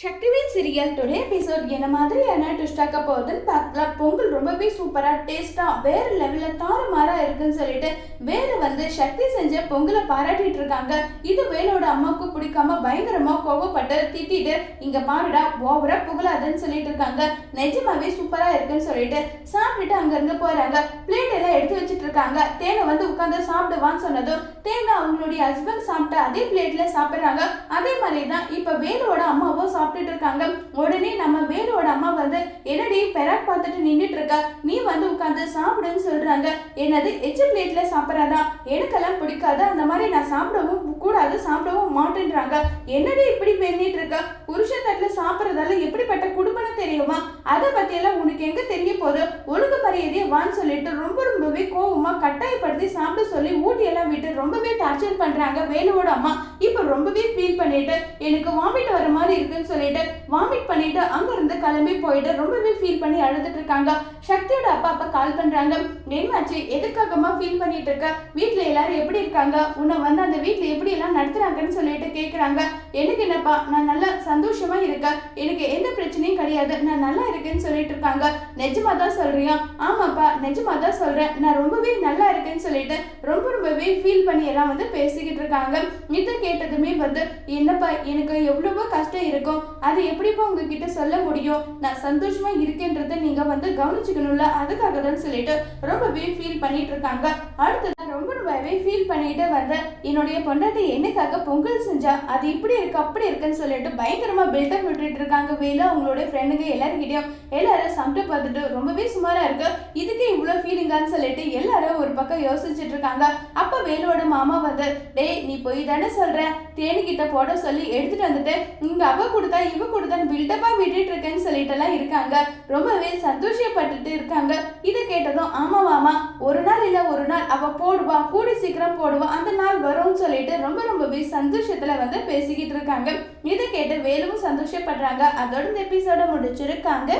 Sakthivel serial today episode என்ன மாதிரியான ட்விஸ்டாக்க போகுதுன்னு பார்க்கலாம். பொங்கல் ரொம்பவே சூப்பராக டேஸ்ட்டாக வேறு லெவலில் தாறுமாறாக இருக்குன்னு சொல்லிட்டு வேறு வந்து சக்தி செஞ்ச பொங்கலை பாராட்டிட்டு இருக்காங்க. இது வேலோட அம்மாவுக்கு பிடிக்காம பயங்கரமாக கோவப்பட்டு திட்டிட்டு இங்கே பாருடா ஓவராக புகழாதுன்னு சொல்லிட்டு இருக்காங்க. நிஜமாவே சூப்பராக இருக்குன்னு சொல்லிட்டு சாப்பிட்டுட்டு அங்கேருந்து போகிறாங்க பிளேட் எல்லாம் எடுத்து தேனை வந்து உட்காந்து சாப்பிடுவான்னு சொன்னதும் தேனை அவங்களுடைய ஹஸ்பண்ட் சாப்பிட்ட அதே பிளேட்ல சாப்பிட்றாங்க. அதே மாதிரி தான் இப்போ வேலோட அம்மாவும் சாப்பிட்டுட்டு இருக்காங்க. உடனே நம்ம வேலோட அம்மா வந்து என்னடி பெராக் பார்த்துட்டு நின்றுட்டு இருக்க? நீ வந்து உட்காந்து சாப்பிடுன்னு சொல்றாங்க. என்னது எச்சு பிளேட்ல சாப்பிட்றதா? எனக்கெல்லாம் பிடிக்காது. அந்த மாதிரி நான் சாப்பிடவும் கூடாது சாப்பிடவும் மாட்டேன்றாங்க. என்னடி இப்படி பண்ணிட்டு இருக்க? புருஷன் தட்டில் சாப்பிட்றதால எப்படிப்பட்ட குடும்பம் தெரியுமா? அதை பத்தியெல்லாம் உனக்கு எங்க தெரிய போகுது? ஒழுங்கு மரியாதையை வான்னு சொல்லிட்டு ரொம்ப ரொம்பவே கோவமா கட்டாயப்படுத்தி சாப்பிட சொல்லி ஊட்டி எல்லாம் விட்டு ரொம்பவே டார்ச்சர் பண்றாங்க வேலுவோட அம்மா. இப்போ ரொம்பவே ஃபீல் பண்ணிட்டு எனக்கு வாமிட் வர மாதிரி இருக்குன்னு சொல்லிட்டு வாமிட் பண்ணிட்டு அங்க கிளம்பி போயிட்டு ரொம்பவே ஃபீல் பண்ணி அழுதுட்டு இருக்காங்க. சக்தியோட அப்பா அப்பா கால் பண்றாங்க. என்னாச்சு? எதுக்காகமா ஃபீல் பண்ணிட்டு இருக்க? வீட்டுல எல்லாரும் எப்படி இருக்காங்க? உன்னை வந்து அந்த வீட்டுல எப்படி எல்லாம் நடத்துறாங்கன்னு சொல்லிட்டு கேக்குறாங்க. எனக்கு என்னப்பா நான் நல்லா சந்தோஷமா இருக்கேன். எனக்கு எந்த பிரச்சனையும் கிடையாது. நான் நல்லா இருக்கேன்னு சொல்லிட்டு இருக்காங்க. நிஜமா தான் சொல்றியா? ஆமாப்பா நிஜமா தான் சொல்றேன். நான் ரொம்பவே நல்லா இருக்கேன்னு சொல்லிட்டு ரொம்ப ரொம்பவே ஃபீல் பண்ணி எல்லாம் வந்து பேசிக்கிட்டு இருக்காங்க. இதை கேட்டதுமே வந்து என்னப்பா எனக்கு எவ்வளவோ கஷ்டம் இருக்கும். அது எப்படிப்பா உங்ககிட்ட சொல்ல முடியும்? நான் சந்தோஷமா இருக்கேன்றத நீங்க வந்து கவனிச்சுக்கணும்ல. அதுக்காக தான் சொல்லிட்டு ரொம்பவே ஃபீல் பண்ணிட்டு இருக்காங்க. அடுத்தது ரொம்ப ரொம்பவே ஃபீல் பண்ணிட்டு வந்து என்னுடைய பொண்டாட்டி என்னக்காக பொங்கல் செஞ்சா அது இப்படி இருக்கு அப்படி இருக்குன்னு சொல்லிட்டு பயங்கரமா பில்டப் விட்டுட்டு இருக்காங்க. வேலு அவங்களுடைய ஃப்ரெண்டுங்க எல்லாருக்கிட்டையும் எல்லாரும் சாப்பிட்டு பார்த்துட்டு ரொம்பவே சுமாரா இருக்கு. இதுக்கு இவ்வளோ ஃபீலிங்கான்னு சொல்லிட்டு எல்லாரும் ஒரு பக்கம் யோசிச்சுட்டு இருக்காங்க. அப்ப வேலோட மாமா வந்து டேய் நீ போய் தானே சொல்ற? தேனிக்கிட்ட போட சொல்லி எடுத்துட்டு வந்துட்டு இங்க அவ கொடுத்தா இவ கொடுத்தான்னு பில்டப்பா விட்டுட்டு இருக்கேன்னு சொல்லிட்டு எல்லாம் இருக்காங்க. ரொம்பவே சந்தோஷப்பட்டுட்டு இருக்காங்க. இதை கேட்டதும் ஆமா ஒரு நாள் இல்ல ஒரு நாள். அவ போடுவா கூடி சீக்கிரம் போடுவா. அந்த நாள் வரும்னு சொல்லிட்டு ரொம்ப ரொம்பவே சந்தோஷத்துல வந்து பேசிக்கிட்டு இருக்காங்க. இதை கேட்டு வேலும் சந்தோஷப்படுறாங்க. அதோட இந்த எபிசோட முடிச்சிருக்காங்க.